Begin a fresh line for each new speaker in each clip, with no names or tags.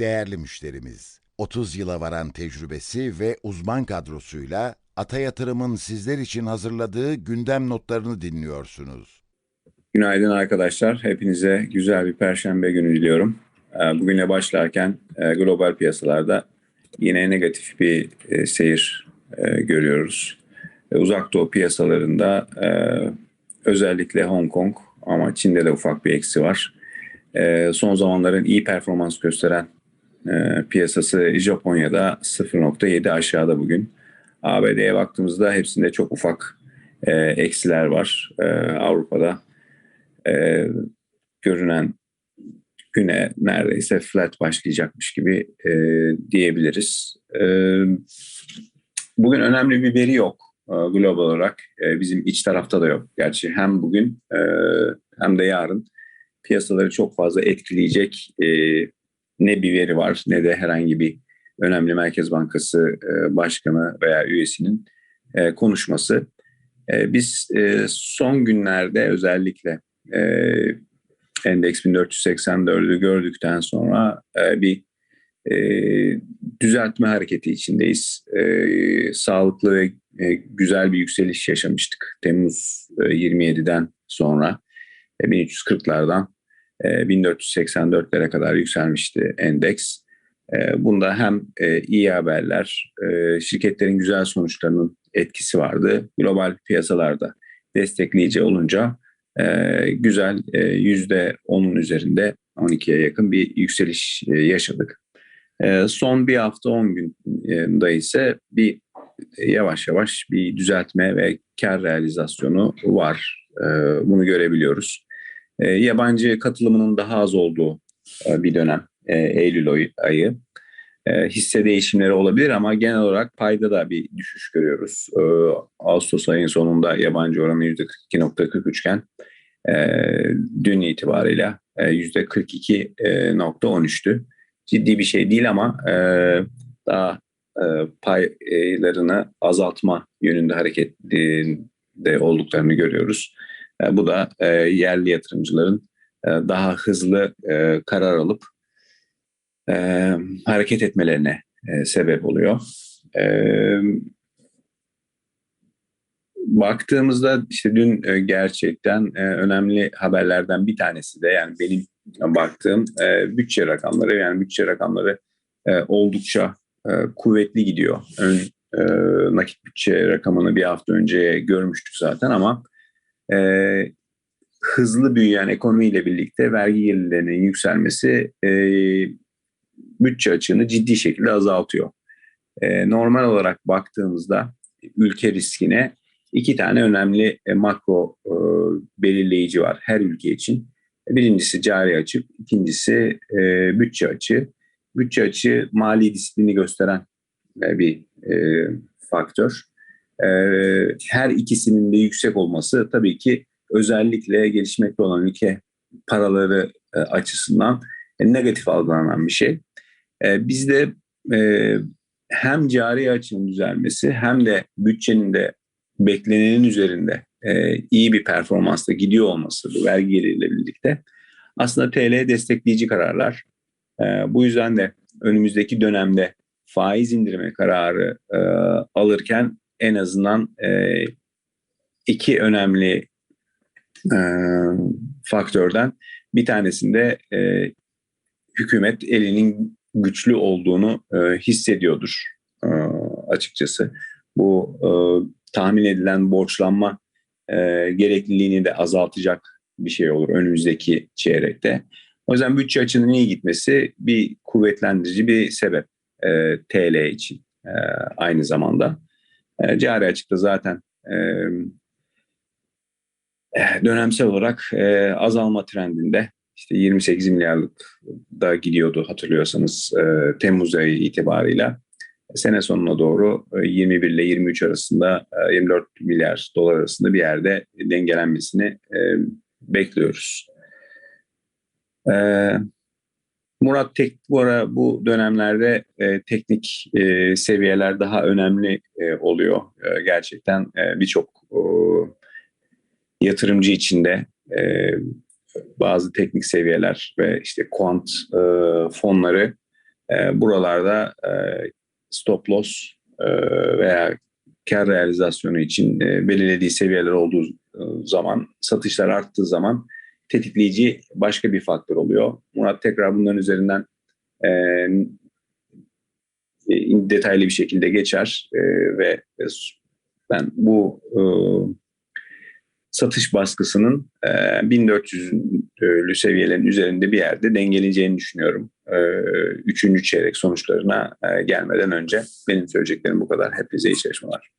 Değerli müşterimiz, 30 yıla varan tecrübesi ve uzman kadrosuyla Ata Yatırım'ın sizler için hazırladığı gündem notlarını dinliyorsunuz.
Günaydın arkadaşlar. Hepinize güzel bir perşembe günü diliyorum. Ee, Bugüne başlarken e, global piyasalarda yine negatif bir e, seyir e, görüyoruz. E, Uzak Doğu piyasalarında e, özellikle Hong Kong ama Çin'de de ufak bir eksi var. E, Son zamanların iyi performans gösteren e, piyasası Japonya'da 0.7 aşağıda bugün. ABD'ye baktığımızda hepsinde çok ufak e, eksiler var. E, Avrupa'da e, görünen güne neredeyse flat başlayacakmış gibi e, diyebiliriz. E, bugün önemli bir veri yok e, global olarak. E, bizim iç tarafta da yok. Gerçi hem bugün e, hem de yarın piyasaları çok fazla etkileyecek e, ne bir veri var ne de herhangi bir önemli Merkez Bankası e, başkanı veya üyesinin e, konuşması. E, biz e, son günlerde özellikle e, endeks 1484'ü gördükten sonra e, bir e, düzeltme hareketi içindeyiz. E, sağlıklı ve e, güzel bir yükseliş yaşamıştık Temmuz e, 27'den sonra e, 1340'lardan e, 1484'lere kadar yükselmişti endeks. E, bunda hem e, iyi haberler, e, şirketlerin güzel sonuçlarının etkisi vardı. Global piyasalarda destekleyici olunca e, güzel e, yüzde 10'un üzerinde 12'ye yakın bir yükseliş e, yaşadık. E, son bir hafta 10 günde ise bir yavaş yavaş bir düzeltme ve kar realizasyonu var. E, bunu görebiliyoruz. E, yabancı katılımının daha az olduğu e, bir dönem e, Eylül ayı. E, hisse değişimleri olabilir ama genel olarak payda da bir düşüş görüyoruz. E, Ağustos ayının sonunda yabancı oranı %42.43 iken e, dün itibariyle e, %42.13'tü. Ciddi bir şey değil ama daha e, paylarını azaltma yönünde harekette olduklarını görüyoruz. Bu da yerli yatırımcıların daha hızlı karar alıp e, hareket etmelerine e, sebep oluyor. E, baktığımızda işte dün e, gerçekten e, önemli haberlerden bir tanesi de yani benim baktığım e, bütçe rakamları yani bütçe rakamları e, oldukça e, kuvvetli gidiyor. Ön e, nakit bütçe rakamını bir hafta önce görmüştük zaten ama e, hızlı büyüyen ekonomiyle birlikte vergi gelirlerinin yükselmesi e, bütçe açığını ciddi şekilde azaltıyor. E, normal olarak baktığımızda ülke riskine iki tane önemli e, makro e, belirleyici var her ülke için. Birincisi cari açık, ikincisi e, bütçe açığı. Bütçe açığı mali disiplini gösteren bir faktör. Her ikisinin de yüksek olması tabii ki özellikle gelişmekte olan ülke paraları açısından negatif algılanan bir şey. E, bizde e, hem cari açının düzelmesi hem de bütçenin de beklenenin üzerinde e, iyi bir performansla gidiyor olması bu vergi geliriyle birlikte aslında TL destekleyici kararlar. E, bu yüzden de önümüzdeki dönemde faiz indirme kararı e, alırken en azından iki önemli faktörden bir tanesinde hükümet elinin güçlü olduğunu e, hissediyordur e, açıkçası. Bu e, tahmin edilen borçlanma e, gerekliliğini de azaltacak bir şey olur önümüzdeki çeyrekte. O yüzden bütçe açının iyi gitmesi bir kuvvetlendirici bir sebep e, TL için e, aynı zamanda. E, cari açıkta zaten e, dönemsel olarak e, azalma trendinde işte 28 milyarlık da gidiyordu hatırlıyorsanız e, Temmuz ayı itibarıyla. Sene sonuna doğru 21 e, ile 23 arasında 24 e, milyar dolar arasında bir yerde dengelenmesini e, bekliyoruz. Murat tek bu ara bu dönemlerde e, teknik e, seviyeler daha önemli e, oluyor. E, gerçekten e, birçok e, yatırımcı içinde e, bazı teknik seviyeler ve işte kuant e, fonları e, buralarda e, stop loss e, veya kar realizasyonu için e, belirlediği seviyeler olduğu e, zaman satışlar arttığı zaman tetikleyici başka bir faktör oluyor. Murat tekrar bunların üzerinden e, e, detaylı bir şekilde geçer e, ve ben bu e, satış baskısının e, 1400'lü seviyelerin üzerinde bir yerde dengeleyeceğini düşünüyorum. Üçüncü çeyrek sonuçlarına gelmeden önce benim söyleyeceklerim bu kadar. Hepinize iyi çalışmalar.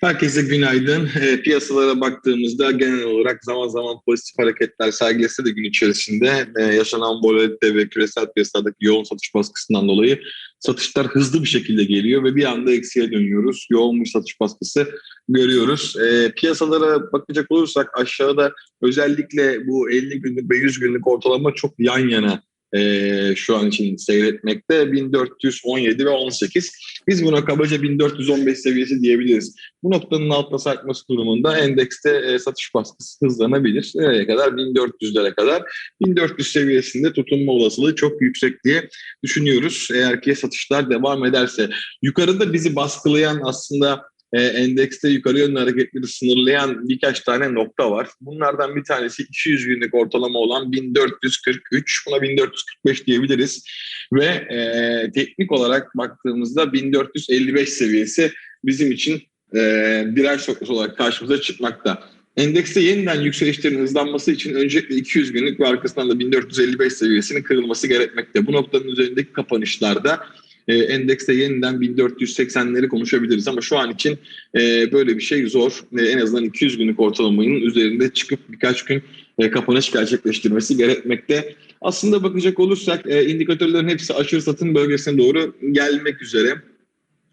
Herkese günaydın. E, piyasalara baktığımızda genel olarak zaman zaman pozitif hareketler sergilese de gün içerisinde e, yaşanan volatilite ve küresel piyasalardaki yoğun satış baskısından dolayı satışlar hızlı bir şekilde geliyor ve bir anda eksiye dönüyoruz. Yoğun bir satış baskısı görüyoruz. E, piyasalara bakacak olursak aşağıda özellikle bu 50 günlük ve 100 günlük ortalama çok yan yana e, şu an için seyretmekte 1417 ve 18. Biz buna kabaca 1415 seviyesi diyebiliriz. Bu noktanın altına sarkması durumunda endekste e, satış baskısı hızlanabilir. Nereye kadar? 1400'lere kadar. 1400 seviyesinde tutunma olasılığı çok yüksek diye düşünüyoruz. Eğer ki satışlar devam ederse. Yukarıda bizi baskılayan aslında e, endekste yukarı yönlü hareketleri sınırlayan birkaç tane nokta var. Bunlardan bir tanesi 200 günlük ortalama olan 1443. Buna 1445 diyebiliriz. Ve e, teknik olarak baktığımızda 1455 seviyesi bizim için e, direnç noktası olarak karşımıza çıkmakta. Endekste yeniden yükselişlerin hızlanması için öncelikle 200 günlük ve arkasından da 1455 seviyesinin kırılması gerekmekte. Bu noktanın üzerindeki kapanışlarda e, endekste yeniden 1480'leri konuşabiliriz ama şu an için e, böyle bir şey zor. E, en azından 200 günlük ortalamanın üzerinde çıkıp birkaç gün e, kapanış gerçekleştirmesi gerekmekte. Aslında bakacak olursak e, indikatörlerin hepsi aşırı satın bölgesine doğru gelmek üzere.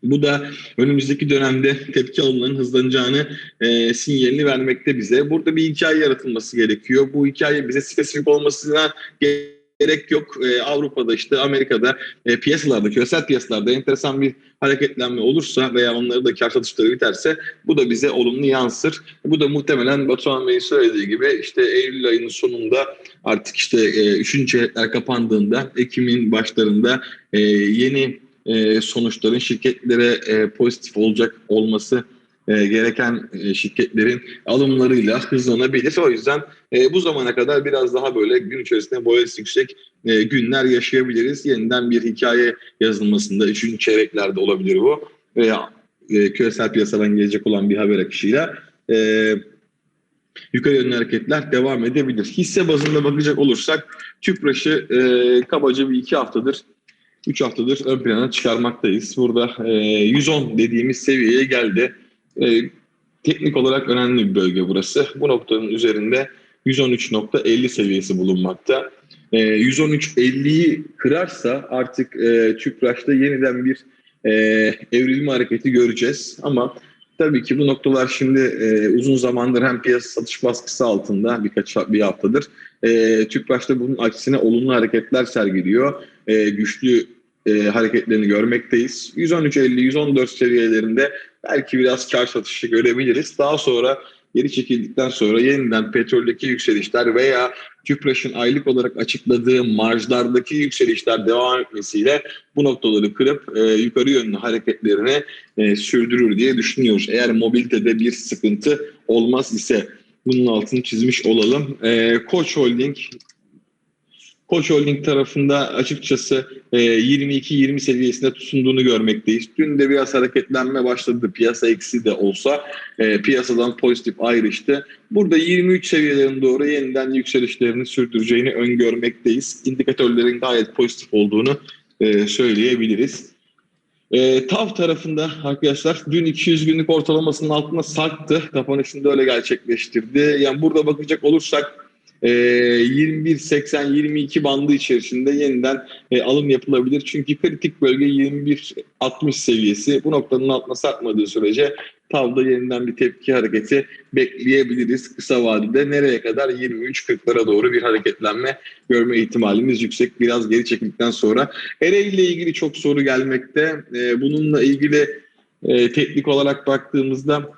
Bu da önümüzdeki dönemde tepki alımlarının hızlanacağını e, sinyalini vermekte bize. Burada bir hikaye yaratılması gerekiyor. Bu hikaye bize spesifik olmasına gerek gerek yok. E, Avrupa'da işte Amerika'da e, piyasalarda, küresel piyasalarda enteresan bir hareketlenme olursa veya onları da kar satışları biterse bu da bize olumlu yansır. Bu da muhtemelen Batuhan Bey'in söylediği gibi işte Eylül ayının sonunda artık işte e, üçüncü çeyrekler kapandığında Ekim'in başlarında e, yeni e, sonuçların şirketlere e, pozitif olacak olması e, gereken e, şirketlerin alımlarıyla hızlanabilir. O yüzden e, bu zamana kadar biraz daha böyle gün içerisinde boyası yüksek e, günler yaşayabiliriz. Yeniden bir hikaye yazılmasında üçüncü çeyreklerde olabilir bu. Veya e, küresel piyasadan gelecek olan bir haber akışıyla e, yukarı yönlü hareketler devam edebilir. Hisse bazında bakacak olursak Tüpraş'ı e, kabaca bir iki haftadır 3 haftadır ön plana çıkarmaktayız. Burada e, 110 dediğimiz seviyeye geldi. E, teknik olarak önemli bir bölge burası. Bu noktanın üzerinde 113.50 seviyesi bulunmakta. E, 113.50'yi kırarsa artık e, Tüpraş'ta yeniden bir e, evrilme hareketi göreceğiz. Ama tabii ki bu noktalar şimdi e, uzun zamandır hem piyasa satış baskısı altında birkaç bir haftadır. E, Tüpraş'ta bunun aksine olumlu hareketler sergiliyor. E, güçlü e, hareketlerini görmekteyiz. 113.50-114 seviyelerinde belki biraz kar satışı görebiliriz. Daha sonra geri çekildikten sonra yeniden petroldeki yükselişler veya Tüpraş'ın aylık olarak açıkladığı marjlardaki yükselişler devam etmesiyle bu noktaları kırıp e, yukarı yönlü hareketlerini e, sürdürür diye düşünüyoruz. Eğer mobilitede bir sıkıntı olmaz ise bunun altını çizmiş olalım. E, Koç Holding Koç Holding tarafında açıkçası 22-20 e, seviyesinde tutunduğunu görmekteyiz. Dün de biraz hareketlenme başladı. Piyasa eksi de olsa e, piyasadan pozitif ayrıştı. Burada 23 seviyelerine doğru yeniden yükselişlerini sürdüreceğini öngörmekteyiz. İndikatörlerin gayet pozitif olduğunu e, söyleyebiliriz. E, TAV tarafında arkadaşlar dün 200 günlük ortalamasının altına sarktı. Kapanışında öyle gerçekleştirdi. Yani burada bakacak olursak 21-80-22 ee, bandı içerisinde yeniden e, alım yapılabilir. Çünkü kritik bölge 21-60 seviyesi. Bu noktanın altına sarkmadığı sürece tavda yeniden bir tepki hareketi bekleyebiliriz kısa vadede. Nereye kadar? 23.40'lara doğru bir hareketlenme görme ihtimalimiz yüksek. Biraz geri çekildikten sonra. Ereğli ile ilgili çok soru gelmekte. Ee, bununla ilgili e, teknik olarak baktığımızda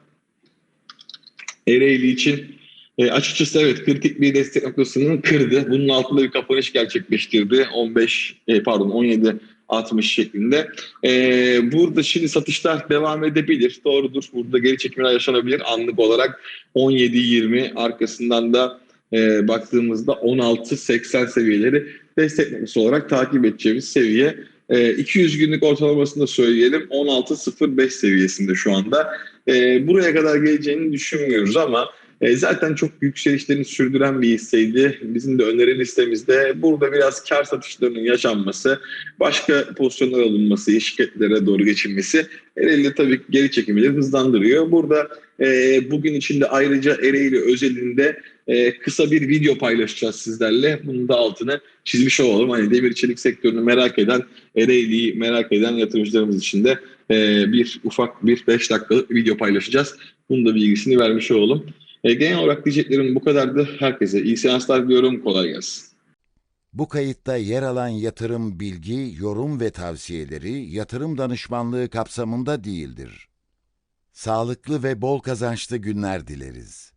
Ereğli için e, açıkçası evet kritik bir destek noktasını kırdı. Bunun altında bir kapanış gerçekleştirdi. 15 e, pardon 17 60 şeklinde. E, burada şimdi satışlar devam edebilir. Doğrudur. Burada geri çekimler yaşanabilir anlık olarak. 17-20 arkasından da e, baktığımızda 16-80 seviyeleri destek noktası olarak takip edeceğimiz seviye. E, 200 günlük ortalamasını da söyleyelim. 16.05 seviyesinde şu anda. E, buraya kadar geleceğini düşünmüyoruz ama e, zaten çok yükselişlerini sürdüren bir hisseydi. Bizim de öneri listemizde burada biraz kar satışlarının yaşanması, başka pozisyonlar alınması, şirketlere doğru geçilmesi Ereğli tabii geri çekimleri hızlandırıyor. Burada e, bugün içinde ayrıca Ereğli özelinde e, kısa bir video paylaşacağız sizlerle. Bunun da altını çizmiş olalım. Hani demir çelik sektörünü merak eden, Ereğli'yi merak eden yatırımcılarımız için de e, bir ufak bir 5 dakikalık video paylaşacağız. Bunun da bilgisini vermiş olalım. E, genel olarak diyeceklerim bu kadardı. Herkese iyi seanslar diliyorum. Kolay gelsin.
Bu kayıtta yer alan yatırım bilgi, yorum ve tavsiyeleri yatırım danışmanlığı kapsamında değildir. Sağlıklı ve bol kazançlı günler dileriz.